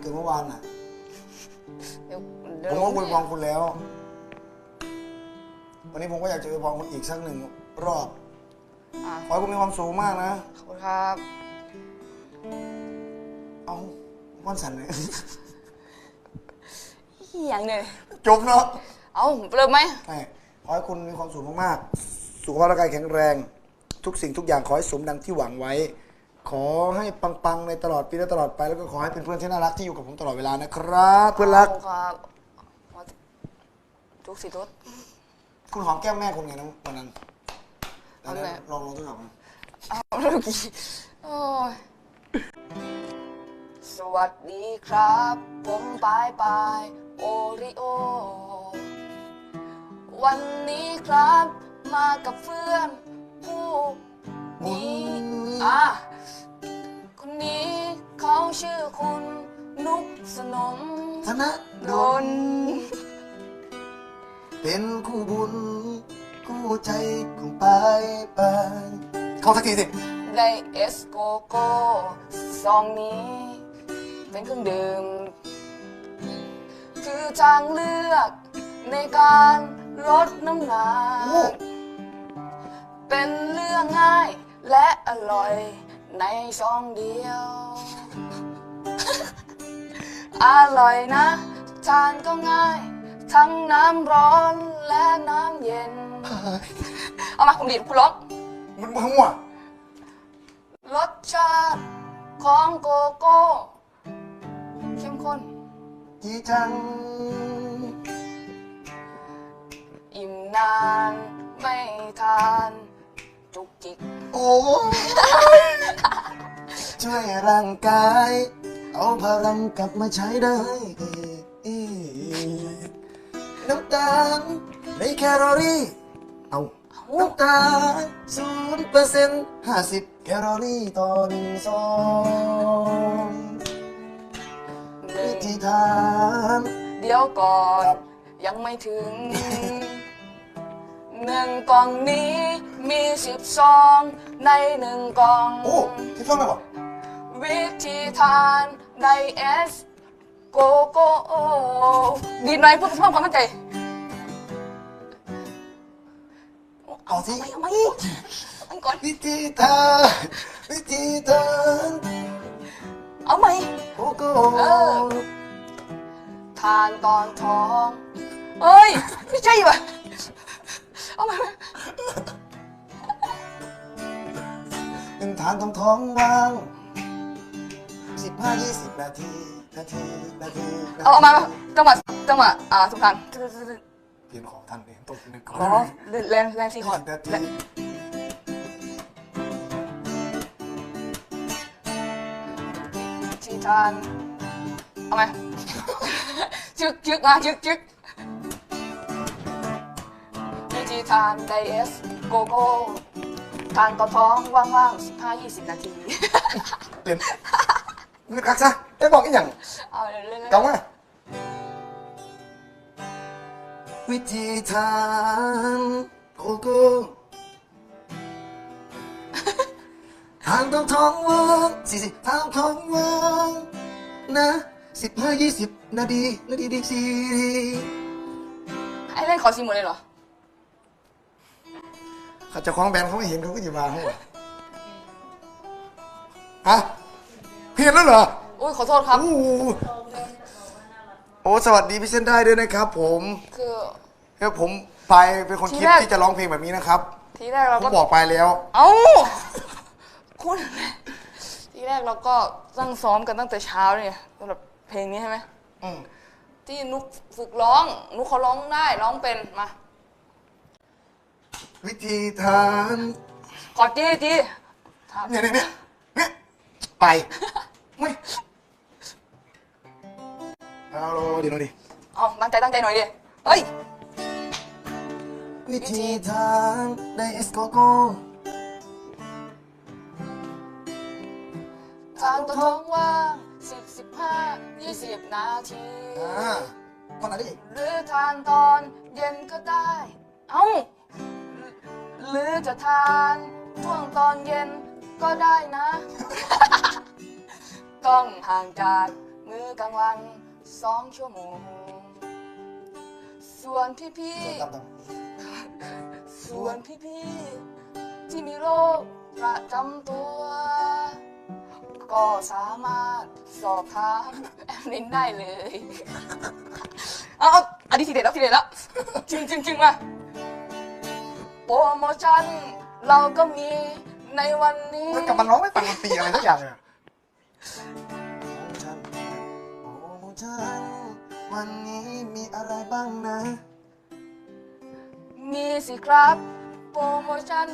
เกิดเมื่อวานอะ เดี๋ยวเดี๋ยผวมก็อวยพรคุณแล้ว วันนี้ผมก็อยากจะอวยพรคุณอีกสักหนึ่งรอบ อะขอให้คุณมีความสุขมากนะ ขอบคุณครับ เอาวันสันเลยเฮียงเนี่ยจบเนาะเอาเริ่มไหมใช่ขอให้คุณมีความสุขมากๆ สุขภาพร่างกายแข็งแรง ทุกสิ่งทุกอย่างขอให้สมดังที่หวังไว้ ขอให้ปังๆในตลอดปีและตลอดไปแล้วก็ขอให้เป็นเพื่อนที่น่ารักที่อยู่กับผมตลอดเวลานะครับ เพื่อนรักขอบคุณครับทุกสิทุก คุณหอมแก้มแม่คุณไงนะวันนั้นเอาไงลองลองตัวหน่อยนะเอาเมื่อกี้โอ้ยสวัสดีครับ ผมปายปายโอริโอ วันนี้ครับมากับเพื่อนผู้นี้อะคนนี้เขา ชื่อคุณนุกสนมธนดโดลนเป็นคู่บุญคู่ใจของปายปายเข้าสักทีสิได้เอสโกโก้ซองนี้ เป็นเครื่องดื่ม คือทางเลือกในการลดน้ำหนัโอ้กเป็นเรื่องง่ายและอร่อยในซองเดียว อร่อยนะทานก็ง่าย ทั้งน้ำร้อนและน้ำเย็น เอามาผมดีดคุณร้องมันมั่วรสชาติของโกโก้เข้มข้นจีจัง อิ่มนานไม่ทาน จุกจิก โอ้ยช่วยร่างกาย เอาพลังกลับมาใช้ได้อีกน้ำตาลในแคลอรี่ เอาน้ำตาลศูนย์เปอร์เซ็นต์ห้าสิบแคลอรี่ต่อหนึ่งซองวิธีทานเดี๋ยวก่อนครับยังไม่ถึงหนึ่งกล่องนี้มีสิบซองในหนึ่งกล่อง โอ้ที่ฟังไหมบอกวิธีทาน ไดเอสโกโก้ดีไหมพูดเพิ่มความมั่นใจเอาสิไม่เอาไม่เอาไม่ก่อนวิธีทานวิธีทานเอาไหมโกโก้เออทานตอนท้องเอ้ย ไม่ใช่ป่ะเอาไหมเป็นทานท้องท้องว่าง สิบห้ายี่สิบนาที นาที นาทีนทีเอาเอามาจังหวะจังหวะอ่าทุกท่านเปลี่ยนของทันเองตกหนึ่งก่อนขอแรงแรงสี่คอร์ดนาทีแรงที่ทานเอาไหมจึกจึกมาจึกจึกวิธีทานไดเอสโกโก้ทานต่อท้องว่างๆสิบห้ายี่สิบนาทีเปลี่ ยนเงินคักซะได้บอกอีกอย่างเอาเรื่อยๆเก่ามาวิธีทานโกโก้ทานท้องท้องว่างสี่สิบทานท้องว่างนะสิบห้ายี่สิบนาทีนาทีดีสี่ให้เล่นขอซีหมดเลยเหรอเขาเจะคล้าของแบรนด์เขาไม่เห็นเขาก็จะมาให้ฮะ เพียนแล้วเหรออุ้ยขอโทษครับ โอ้โหโอ้สวัสดีพี่เส้นได้ด้วยนะครับ ผมคือเฮ้ยผมไปเป็นคนคิดทีแรก ที่จะร้องเพลงแบบนี้นะครับทีแรกเราผมก็บอกไปแล้ว เอ้าคุณ ทีแรกเราก็ตั้งซ้อมกันตั้งแต่เช้าเนี่ยสำหรับเพลงนี้ใช่ไหมอืมที่นุกฝึกร้อง นุกเขาร้องได้ร้องเป็นมาวิธีทานขอจี้จี้ถามเนี่ยเนี่ยเนี่ยเนี่ยไป ไม่เอาโลดีโลดีเอาตั้งใจตั้งใจหน่อยดิ เฮ้ย วิธีทานในเอสโกโก้ทางตัวท้องว่างสิบสิบห้ายี่สิบนาที อ่าคนไหนดิหรือทานตอนเย็นก็ได้ เอ้า หรือจะทานช่วงตอนเย็นก็ได้นะ ต้องห่างจากมือกลางวันสองชั่วโมง ส่วนพี่พี่ ส่วนพี่พี่ ที่มีโรคประจำตัว ก็สามารถสอบถามแอดมินได้เลย เอาเอาอันนี้ทีเด็ดแล้วทีเด็ดแล้วจริงจริงจริงมาโปรโมชั่นเราก็มีในวันนี้ มันกลับมาร้องไม่ฟังดนตรีอะไรสักอย่างเลย โปรโมชั่นโปรโมชั่นวันนี้มีอะไรบ้างนะ มีสิครับ โปรโมชั่น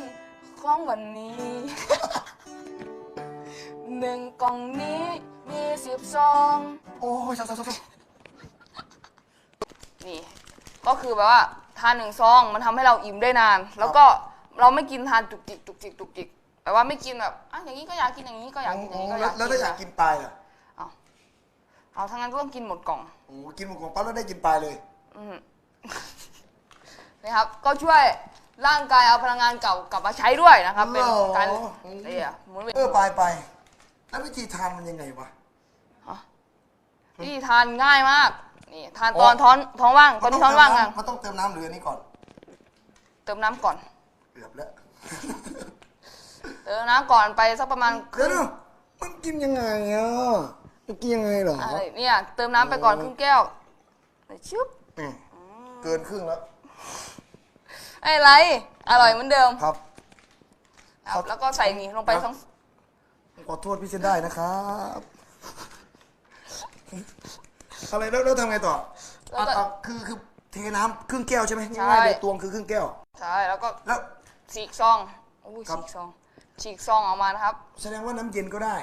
ของวันนี้ หนึ่งกล่องนี้มีสิบซองโอ้ยเศร้าๆนี่ ก็คือแบบว่าทานหนึ่งซองมันทำให้เราอิ่มได้นาน แล้วก็เราไม่กินทานจุกจิกจุกจิกจุกจิก แต่ว่าไม่กินแบบอะอย่างนี้ก็อยากกินอย่างนี้ก็อยากกินอย่างนี้ก็ๆอแล้วยากกินแล้วถ้าอยากกินปลายล่ะเอาเอาทั้างนั้นก็ต้องกินหมดกล่องโอ้กินหมูกรอบปั๊บแล้วได้กินปลายเลย อืมนะครับ ก็ช่วยร่างกายเอาพลังงานเก่ากลับมาใช้ด้วยนะครับ เป็นการเหรอเอี่ยหมุนเวียนเออปลายไปแล้ววิธีทานมันยังไงวะวิธีทานง่ายมาก นี่ทานตอนท้องท้องว่างตอนนี้ท้องว่างมัยังมันต้องเติมน้ำหรืออันนี้ก่อน เติมน้ำก่อนเกือบแล้ว เติมน้ำก่อนไปสักประมาณคเดี๋ยรึ่วงนะมันกินยังไงอะมันกินยังไงเหรออะไรเนี่ยเติมน้ำไปก่อนครึ่งแก้วเดี๋ยวชุบนี่เกินครึ่งแล้ว ไอ้ไร อร่อยเหมือนเดิมครับครับแล้วก็ใส่นี่ลงไปครับทั้งขอโทษพี่เซนได้นะครับอะไรแล้วแล้วทำไงต่อแล้วก็อะอะคือคือเทน้ำครึ่งแก้วใช่ไหมใช่ ง่ายๆเลยตวงคือครึ่งแก้ว ใช่แล้วก็แล้วฉีกซองอุ้ยครับฉีกซอง ฉีกซองออกมานะครับ แสดงว่าน้ำเย็นก็ได้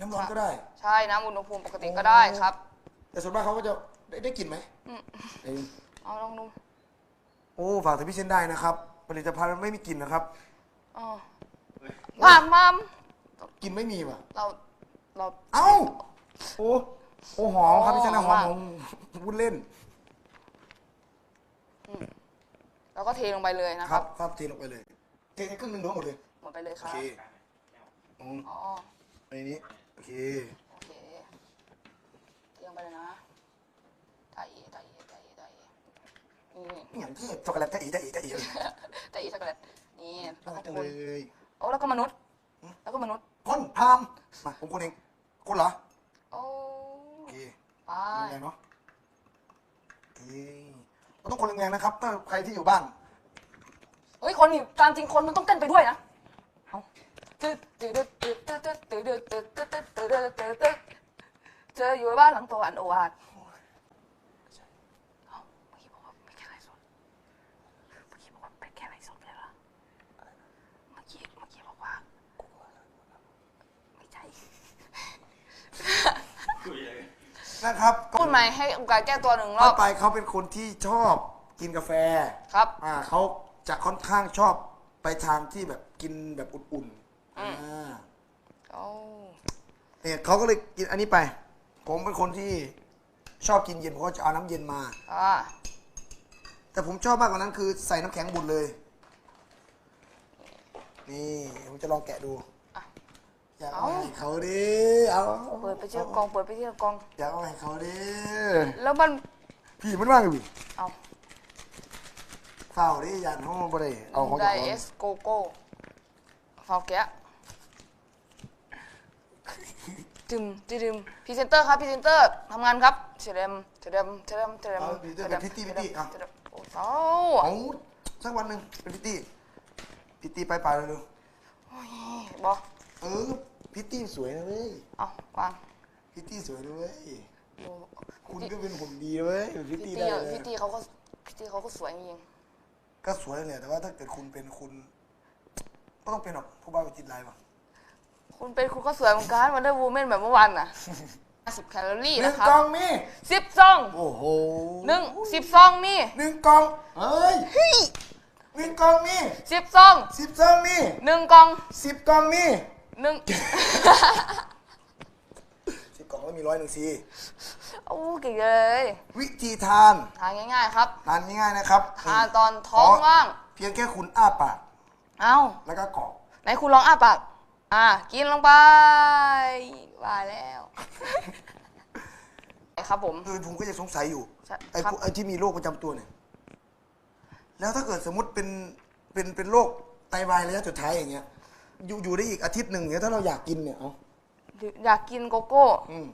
น้ำร้อนก็ได้ ใช่น้ำอุณหภูมิปกติก็ได้ครับแต่ส่วนมากเขาก็จะได้ได้กลิ่นไหมเอ้ยเอาลองดูโอ้ฝากถึงพี่เซนได้นะครับ ผลิตภัณฑ์มันไม่มีกลิ่นนะครับอ๋อมามมามกลิ่นไม่มีว่ะเราเรา เอ้าโอ้โอ้หอมครับพี่เซนได้หอมหอมมากผมวุ้นเล่นเราก็เทลงไปเลยนะคครัรับ บครับเทลงไปเลยเทแค่ครึ่งหนึ่งทั้งหมดเลย หมดไปเลยคโอรับเคอืมอ๋อในนี้ โอเค โอเคเทลงไปเลยนะตาเอตาเอตาเอตาเอนี่อย่างที่ช็อกโกแลตจะอีจะอีจะอีตาเอช็อกโกแลตนี่แล้วก็จังคเลนยโอ้แล้วก็มนุษย์ แล้วก็มนุษย์ คนพามมาผมคนเองคนเหรอ โอ้โอเคไปแรงๆเนาะโอเคเราต้องคนแรงๆนะครับถ้าใครที่อยู่บ้าน เฮ้ยคนนี่ตามจริงคนมันต้องเต้นไปด้วยนะ เธออยู่บ้านหลังโตอันโอวาทเอ้าเมื่อกี้บอกว่าไม่แค่ไรสดเมื่อกี้บอกว่าไม่แค่ไรสดเลยเหรอเมื่อกี้เมื่อกี้บอกว่าไม่ใช่ นะครับพูดใหม่ให้โอกาสแก้ตัวหนึ่งรต่ออบไปเขาเป็นคนที่ชอบกินกาแฟครับ อ่าเขาจะค่อนข้างชอบไปทางที่แบบกินแบบอุ่น ๆอ่าโอ้เนี่ยเขาก็เลยกินอันนี้ไป ผมเป็นคนที่ชอบกินเย็นผมก็จะเอาน้ำเย็นมา อ่าแต่ผมชอบมากกว่านั้นคือใส่น้ำแข็งบุญเลย นี่ผมจะลองแกะดูอะอยากเอาให้เขาดิเอาเปิดไปเที่ยวกอง เปิดไปเที่ยวกอง อยากเอาให้เขาดิแล้วมัน พี่มันว่างอยู่พี่เอาเฝ้าดิยันห้องบ่ได้เอาของไดเจ้าขเอองสโกโก้ฟาวแกะ ดึมดึมพรีเซนเตอร์ครับพรีเซนเตอร์ทำงานครับเฉลิมเฉลิมเฉลิมเฉลิมเอาพี่เตอร์เป็นพิตตี้พิตตี้อะ เฉลิมโอ้โหเอาสักวันหนึ่งเป็นพิตตี้พิตตี้ไปไปเร็วบอๆเออพิตตี้สวยนะเว้ยเอาวางพิตตี้สวยนะเว้ยดูคุณก็เป็นหุ่นดีนะเว้ยเป็นพิตพี่ตี้ตีได้อะเลยพี่ตีเขาก็พี่ตีเขาก็สวยจริงก็สวยเลยแต่ว่าถ้าเกิดคุณเป็นคุณก็ต้องเป็นหรอกผู้บ้าไปจิตลายป่ะ คุณเป็นคุณก็สวยเหมือนกันวันเดอร์วูแมนแบบเมื่อวานน่ะสิบแคลอรี่หนึ่นะงครับกล่องมีสิบซองโอ้โหหนึ่งสิบซองมีหนึ่งกล่องเฮ้ยหนึ่งกล่องมีสิบซองสิบซองมีหนึ่งกล่องสิบกล่องมีหนึ่ง สิบกล่องก็มีร้อยหนึ่งซีโอ้เก่งเลยวิธีทานทานง่ายๆครับ ทานง่ายๆนะครับทานตอนท้องว่าง เพียงแค่คุณอ้าปาก เอ้าแล้วก็กรอกไหนคุณลองอ้าปาก อ่ากินลงไปว่าแล้วครับผม คือผมก็จะสงสัยอยู่ใช่ไอ้ครับพวกไอ้ที่มีโรคประจำตัวเนี่ย แล้วถ้าเกิดสมมติเป็นเป็นเป็นโรคไตวายระยะสุดท้ายอย่างเงี้ย อยู่อยู่ได้อีกอาทิตย์หนึ่งเนี่ยถ้าเราอยากกินเนี่ยเอาอยากกินโกโก้อืม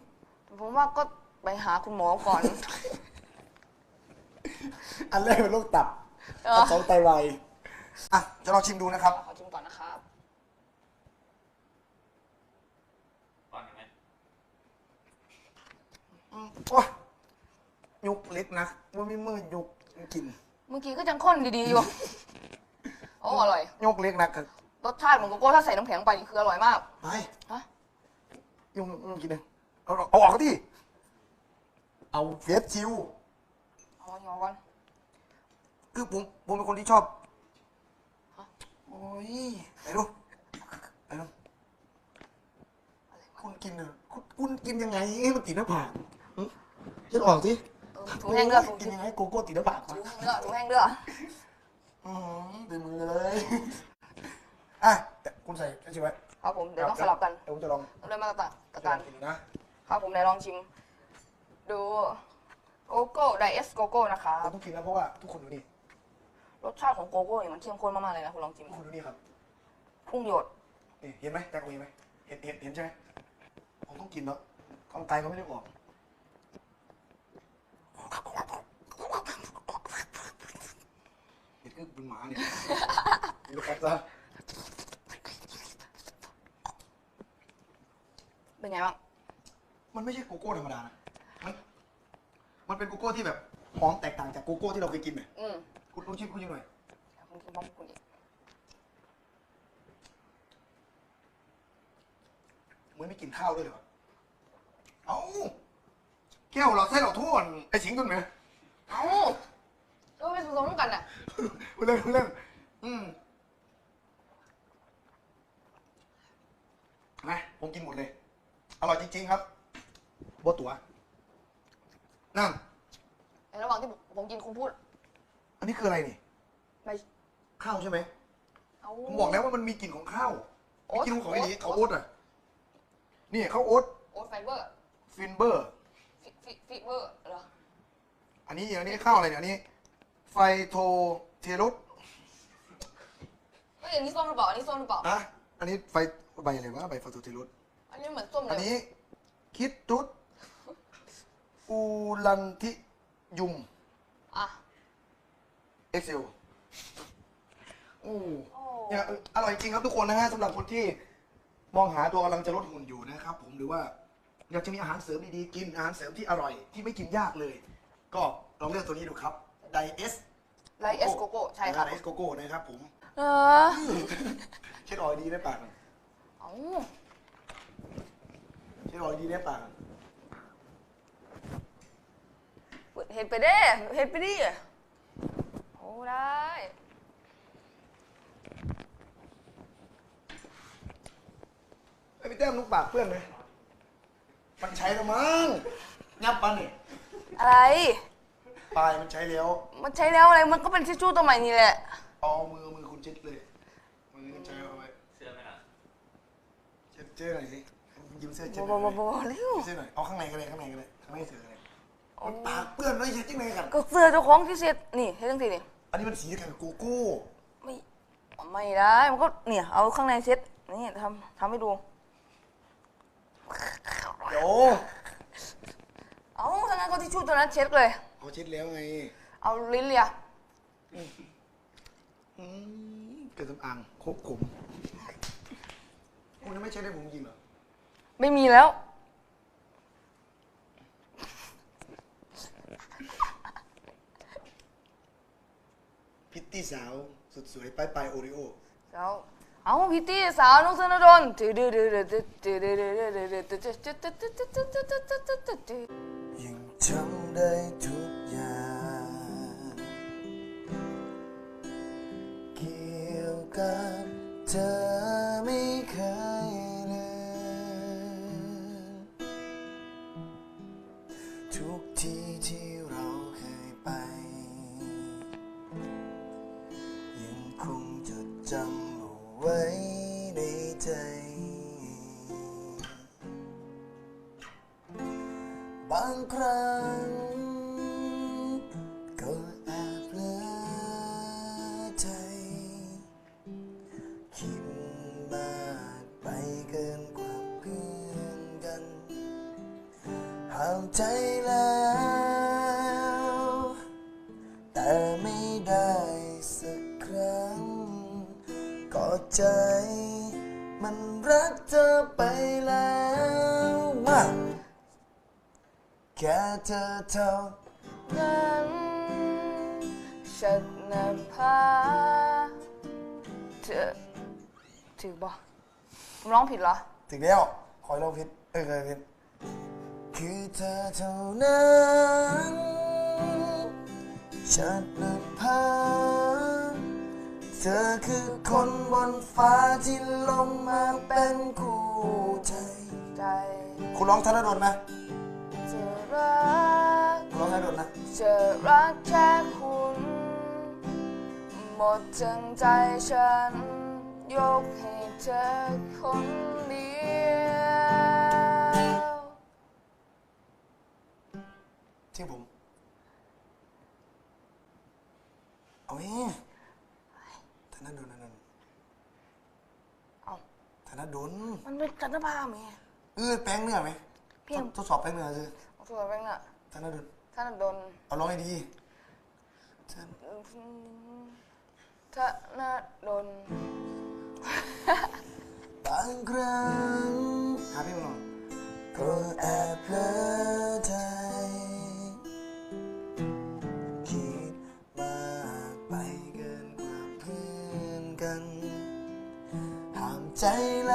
ผมว่าก็ไปหาคุณหมอก่อน อันแรกเป็นโรคตับเอออันสองไตวายอะจะลองชิมดูนะครับ ขอชิมก่อนนะครับ ตอนไหม อืม โอ้ยยุกเล็กนะว่าไม่มืดยุกกินเมื่อกี้ก็ยังข้นดีๆอยู่ โอ้อร่อย ยุกเล็กนะกับรสชาติเหมือนโกโก้ถ้าใส่น้ำแข็งไปนี่คืออร่อยมาก ไปฮะ ยุกยุกกินเลยเอาเอาออกดิเอาเฟสชิลเอาหยอก่อนคือผมผมเป็นคนที่ชอบฮะโอ้ยไหนดูไหนดูคุณกินเนอะคุณคุณกินยังไงให้มันติดหน้าผาก หึฉันออกสิเออถุงแห้งเด้อถุงกินยังไงโกโก้ติดหน้าผากวะถุงแห้งเด้อถุงแห้งเด้ออืมเต็มมือเลยอะแต่คุณใส่ใช่ไหมครับผมเดี๋ยวต้องสลับกันเดี๋ยวผมจะลองเริ่มมาตรจะกาลรองกินดูนะครับผมไหนลองชิม ดูโกโก้ไดเอสโกโก้นะคะเราต้องกินแล้วเพราะว่าทุกคนดูนี่รสชาติของโกโก้เนี่ยมันเข้มข้นมากๆเลยนะคุณลองชิมทุกคนดูนี่ครับพุ่งหยดนี่เห็นไหมแจ็คเห็นไหมเห็นเห็นเห็นใช่ไหมผมต้องกินแล้วกำไตก็ไม่ได้ออก เห็นก็เป็นหมาเนี่ยดูแอคซะเป็นไงบ้าง มันไม่ใช่โกโก้ธรรมดานะ มัน มันเป็นโกโก้ที่แบบหอมแตกต่างจากโกโก้ที่เราเคยกินไหมอืมคุณลองชิมคุณชิมหน่อยผมกินพร้อมคุณอีกเหมือนไม่กินข้าวด้วยเหรอ เอ้า แก้วเราใส่เราทุ่นไอ้สิงตุนไหมเอ้าก็ไปผสมกันอะ คุณเล่นคุณเล่นอืมนะผมกินหมดเลย อร่อยจริง ๆ ครับบัวตัว นั่น ในระหว่างที่ผมผมกินคุณพูดอันนี้คืออะไรนี่ ไม่ข้าวใช่ไหม เอาผมบอกแล้วว่ามันมีกลิ่นของข้าวโอ๊ตกินของเขาไอ้นี้เขาวโอ๊ตอะนี่ข้าวโอ๊ตโอ๊ตไฟเบอร์ฟินเบอร์ ฟิฟิฟิเบอร์เหรอ อันนี้อันนี้ข้าวอะไรเนี่ยอันนี้ ไฟโท เทรุสเอ้ยอันนี้ส้มหรือเปล่าอันนี้ส้มหรือเปล่าอะอันนี้ไฟใบอะไรวะใบไฟโทเทรุสอันนี้เหมือนส้มเลอันยนี้คิดตุสอูลันทิยุมอะเอ็กเซลโอ้โอ้เนี่ยเอออร่อยจริงครับทุกคนนะฮะสำหรับคนที่มองหาตัวกำลังจะลดหุ่นอยู่นะครับ ผมหรือว่าอยากจะมีอาหารเสริมดีๆกินอาหารเสริมที่อร่อยที่ไม่กินยากเลย ก็ลองเลือกตัวนี้ดูครับไดเอส ไลเอสโกโก้ใช่ครับไดเอสโกโก้นะครับผมเออเช็ดออยดีได้ปากเอ้าเช็ดออยดีได้ปากเห็ดไปเด้เห็ดไปดิโอ้ได้ไอ้ยพี่แต้มลูกปากเพื่อนไหมมันใช้แล้วมั้งงับปันเนี่ยอะไรปลายมันใช้แล้ว มันใช้แล้วอะไร มันก็เป็นทิชชู่ตัวใหม่นี่แหละ เอามือมือคุณเช็ดเลย มือคุณใช้เอาไว้เสื้อไหมล่ะเช็ดเช็ดหน่อยสิยิ้มเสื้อเช็ดบหอน่บอยอบอบอเร็วเช็ดหน่อยเอาข้างในก็ได้ข้างในก็ได้ข้างในเสือก็ได้มันปากเปื้อนเลยเช็ดยังไงกันก็เสื้อเจ้าของที่เซ็ตนี่เฮ็ดจังสินี่อันนี้มันสีเดียวกันกับโกโก้ไม่ไม่ได้มันก็เนี่ยเอาข้างในเซ็ตนี่ทำทำให้ดู เดี๋ยวเอาถ้างั้นก็ทิชชู่ตัวนั้นเช็ดเลยเขาเช็ดแล้วไง เอาลิ้นเลียอืมเกิดสำอางครบขมคุณยังไม่เช็ดให้ผมจริงเหรอ ไม่มีแล้ว พิตตี้สาวสุดสวยปลายปลายโอริโอเอาเอาพี่ตี้สาวนุกธนดลตื้อดื้อดื้อดื้อดื้อดื้อดื้อดื้อดื้อดื้อดื้อดื้อดื้อดื้อดื้อดื้อดื้อดื้อดื้อดื้อยังจำได้ทุก ใจแล้ว แต่ไม่ได้สักครั้ง ก็ใจ มันรักเธอไปแล้วมาแค่เธอเท่านั้นฉันนภาเธอถือบ่ร้องผิดเหรอ ถึงแล้วคอยเราผิด เออเคยผิด คือเธอเท่านั้นฉันนภาเธอคือคนบนฟ้าที่ลงมาเป็นคู่ใจใจคุณร้องธนดลนะจะรักคุณร้องธนดลนะจะรักแค่คุณ หมดจังใจฉัน ยกให้เธอคนเดียว ที่ผมเอาเองธนดลธนดลเอาธนดลมันเป็นจันทภาพไหมเออแป้งเนื้อไหมเพียงทดสอบแป้งเนื้อคือเอาตัวแป้งน่ะธนดลท่านโดนเอาร้องให้ดีธนท่านโดนบางครั้งหาพี่มาหน่อยก็แอบเพลอ ห้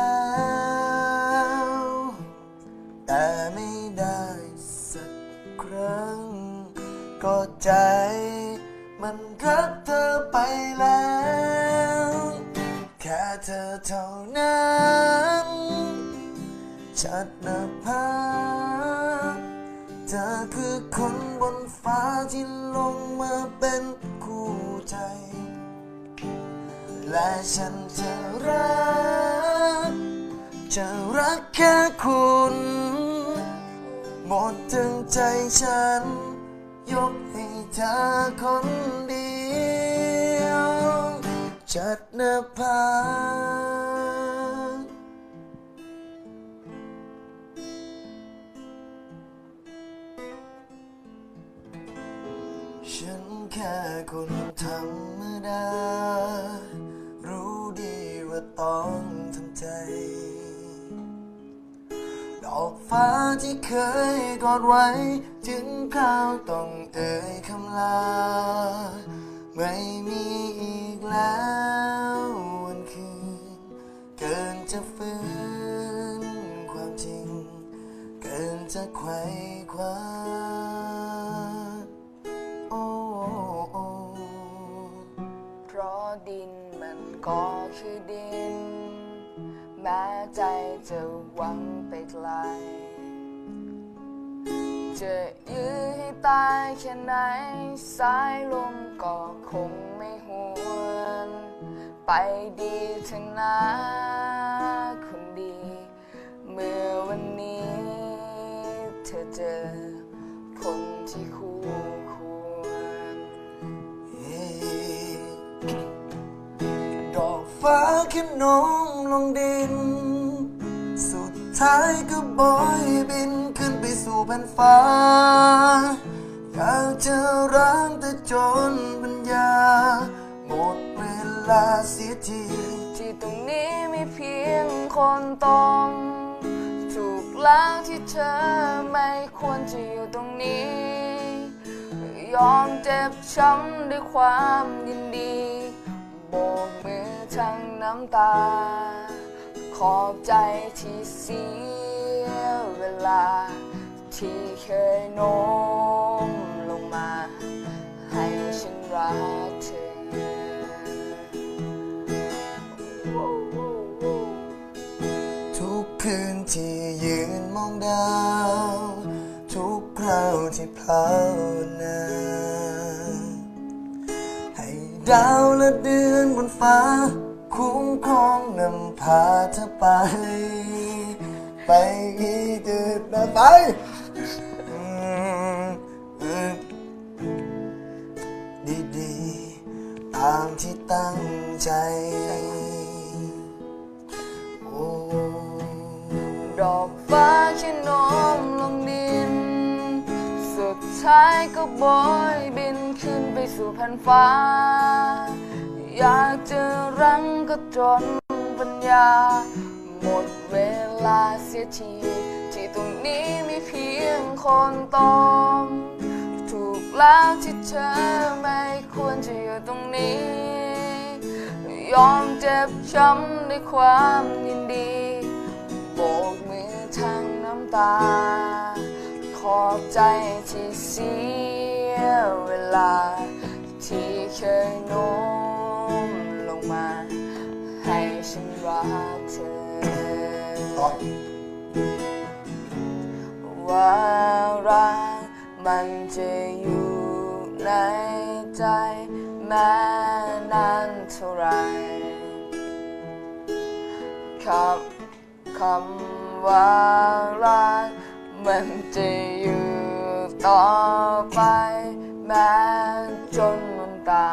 จัดนภาฉันแค่คนธรรมดา รู้ดีว่าต้องทำใจ ดอกฟ้าที่เคยกอดไว้ ถึงคราวต้องเอ่ยคำลา แม้ใจจะหวังไปไกล จะยื้อให้ตายแค่ไหน สายลมก็คงไม่หวน ไปดีเถอะนะคนดี เมื่อวันนี้ เธอเจอคนที่คู่ควรดอกฟ้าแค่น้ม ลงดิน สุดท้ายก็บอยบินขึ้นไปสู่แผ่นฟ้า อยากจะร้างแต่จนปัญญา หมดเวลาเสียทีที่ตรงนี้มีเพียงคนต้องถูกแล้วที่เธอไม่ควรจะอยู่ตรงนี้ ยอมเจ็บช้ำด้วยความยินดี โบกมือทั้งน้ำตา ขอบใจที่เสียเวลา ที่เคยโน้มลงมา ให้ฉันรักเธอทุกคืนที่ยืนมองดาว ทุกคราวที่ภาวนาให้ ดาวและเดือนบนฟ้า คุ้มครองนำพาเธอไป ไปอีกจุดนะไปอืดีๆตามที่ตั้งใจ โอ้ดอกฟ้าแค่โน้มลงดิน สุดท้ายก็บอยบ สู่แผ่นฟ้า อยากจะรั้งก็จนปัญญา หมดเวลาเสียที ที่ตรงนี้มีเพียงคนตอม ถูกแล้วที่เธอไม่ควรจะอยู่ตรงนี้ ยอมเจ็บช้ำด้วยความยินดีโบกมือทางน้ำตา ขอบใจที่เสียเวลา ที่เคยโน้มลงมา ให้ฉันรักเธอ ว่ารักมันจะอยู่ในใจแม้นานเท่าไรคำคำว่ารักมันจะอยู่ต่อไปแม้จน ตา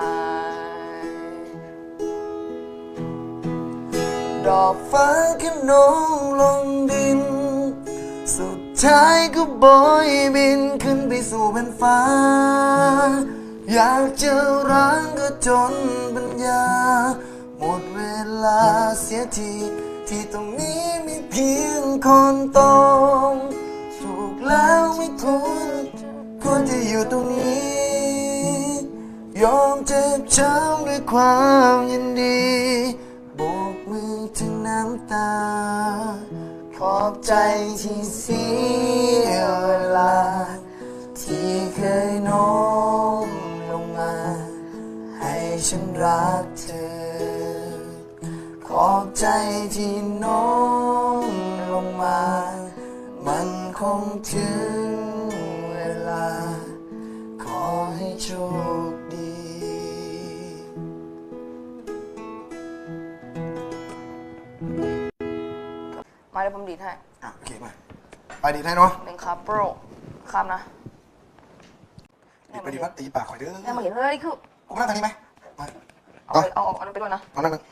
ย ดอกฟ้าขึ้นโน้มลงดิน สุดท้ายก็บอยบินขึ้นไปสู่แผ่นฟ้า อยากจะร้างก็จนปัญญา หมดเวลาเสียที ที่ตรงนี้มีเพียงคนตรงถูกแล้วไม่ควรควรจะอยู่ตรงนี้ ยอมเจ็บช้ำด้วยความยินดีโบกมือถึงน้ำตา ขอบใจที่เสียเวลา ที่เคยโน้มลงมา ให้ฉันรักเธอ ขอบใจที่โน้มลงมา มันคงถึงเวลา ขอให้โชค ดีมาเดี๋ยวผมดีดให้อะโอเคมาไปดีให้เนาะเป็นคาโปรครับนะดีไปดีพัดตีปากข่อยเด้อแม่มาเห็นเฮ้ยคือกูนั่งทางนี้ไหมมาเอาไปเอาเอาเอาไปด้วยนะเอานั่งนั่ง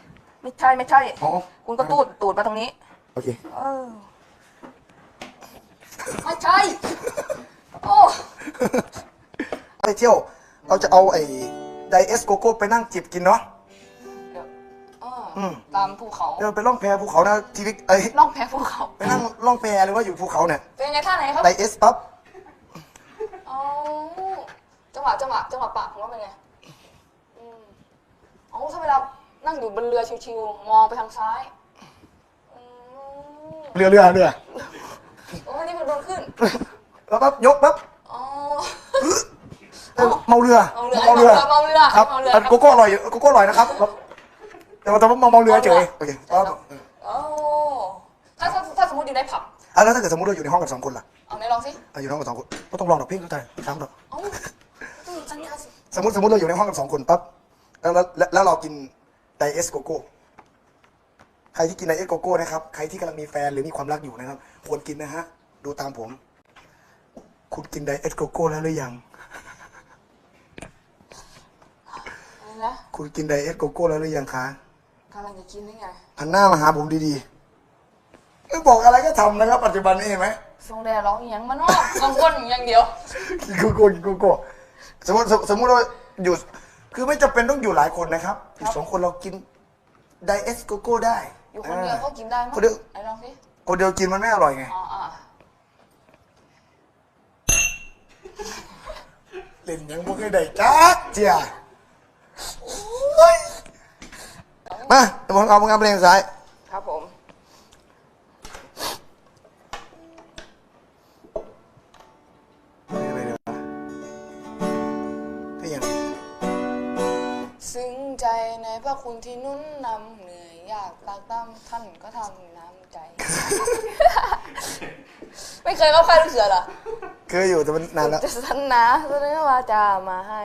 ไม่ใช่ไม่ใช่อ๋อคุณก็ตูดตูดมาตรงนี้โอเคเออไม่ใช่โอ้ไปเที่ยวเราจะเอาไอ้ไดเอสโกโก้ไปนั่งจิบกินเนาะเดี๋ยวเอออมตามภูเขาเดี๋ยวไปล่องแพภูเขานะทีวิกเอ้ยล่องแพภูเขา ไปนั่งล่องแพหรือว่าอยู่ภูเขาเนี่ยเป็นไงท่าไหนครับไดเอสปั๊บเอาจังหวะจังหวะจังหวะปากของว่าเป็นไงอืมเอาถ้าเวลานั่งอยู่บนเรือชิวๆมองไปทางซ้ายอืมเรือเรือเรือโอ้ยนี่มันโดนขึ้นแล้วปั๊บยกปั๊บอ๋อ เอ้ยเมาเรือเมาเรือเมาเรือครับเมาเรืออันโกโก้อร่อยอยู่โกโก้อร่อยนะครับ แต่ว่าแต่ว่าเมาเมาเรือเฉยโอเคปั๊บโอ้ถ้าถ้าถ้าสมมติอยู่ในผับ อะแล้วถ้าเกิดสมมติเราอยู่ในห้องกันสองคนล่ะเอาไหนลองสิอะอยู่ในห้องกันสองคนก็ต้องลองดอกเพลงทุกท่านซ้ำดอกเอ้าต้องมีสัญญาสิสมมติสมมติเราอยู่ในห้องกันสองคนปั๊บแล้วแล้วแล้วแล้วเรากินไดเอสโกโก้ใครที่กินไดเอสโกโก้นะครับใครที่กำลังมีแฟนหรือมีความรักอยู่นะครับควรกินนะฮะดูตามผม คุณกินไดเอสโกโก้แล้วหรือยัง อะไรนะคุณกินไดเอสโกโก้แล้วหรือยังคะ กำลังจะกินได้ไงหันหน้ามาหาผมดีๆไม่บอกอะไรก็ทำนะครับ ปัจจุบันนี้เห็นไหมทรงแดร้องอหย่างมันนอกกังวลอย่างเดียวกินโกโก้กินโกโก้สมมติสมสมมติเราอยู่ คือไม่จำเป็นต้องอยู่หลายคนนะครับอยู่สองคนเรากินไดเอสโกโก้ได้ อยู่คนเดียวก็กินได้มั้คนเดียวไหนลองสิคนเดียวกินมันไม่อร่อยไงอ๋ออะเล่นยังบ่เคยได้จักเจียโอ้ย มาเดี๋ยวผมเอามึงเอาเพลงซ้าย ครับผมไปเดี๋ยวพี่ยังซึ้งใจในพระคุณที่นุ่นนำเหนื่อยยากตากตำท่านก็ทำน้ำใจ ไม่เคยเข้าค่ายลูกเสือเหรอเคยอยู่แต่มันนานแล้ว จะสันนะแสดงว่าจะมาให้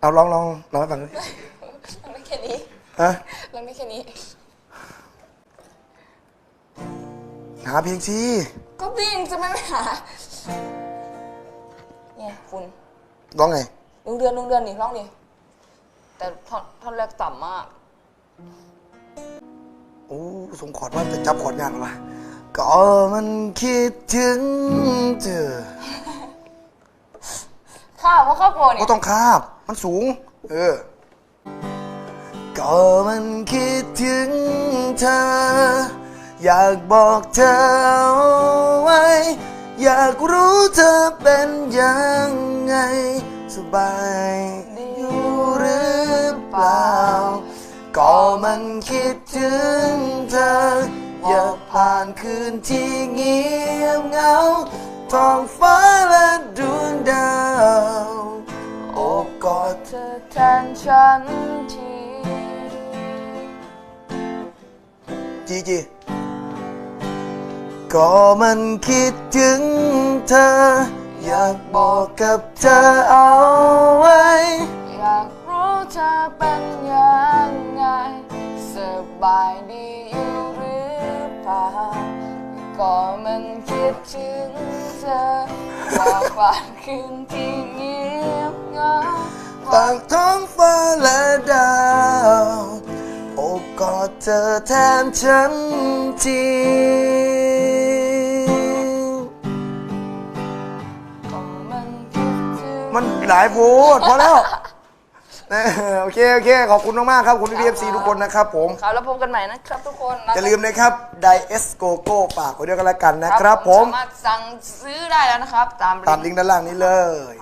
เอาลองลองลองให้ฟังดิลองได้แค่นี้ ฮะลองได้แค่นี้ หาเพลงชีก็บิ้งจะไม่ไปหาเนี่ยคุณร้องไง ลุงเดือนลุงเดือนนี่ร้องดิแต่ท่อนท่อนแรกต่ำมาก โอ้สงขอดว่าจะจับขอดยากหรอวะก็มันคิดถึงเธอข้าวเพราะข้าวโพดก็เนี่ยต้องคาบ มันสูง เออ ก็มันคิดถึงเธอ อยากบอกเธอเอาไว้ อยากรู้เธอเป็นยังไง สบายอยู่หรือเปล่า ก็มันคิดถึงเธอ อยากผ่านคืนที่เงียบเหงาท้องฟ้าและดวงดาว โอบกอดเธอแทนฉันที จีจีก็มันคิดถึงเธอ อยากบอกกับเธอเอาไว้ อยากรู้เธอเป็นยังไงสบายดีอยู่หรือเปล่าก็มันคิดถึงเธออยากผ่านคืนที่เงียบเหงาฝากท้องฟ้าและดาว โอบกอดเธอแทนฉันทีก็มันคิดถึงมันหลายโพดพอแล้วนะโอเค โอเค ขอบคุณมากๆครับ คุณพี่เอฟซีทุกคนนะครับผม ครับแล้วพบกันใหม่นะครับทุกคนนะอย่าลืมนะครับไดเอสโกโก้ฝากไว้ด้วยกันแล้วกันนะครับผม สามารถสั่งซื้อได้แล้วนะครับ ตามตามลิงก์ด้านล่างนี้เลย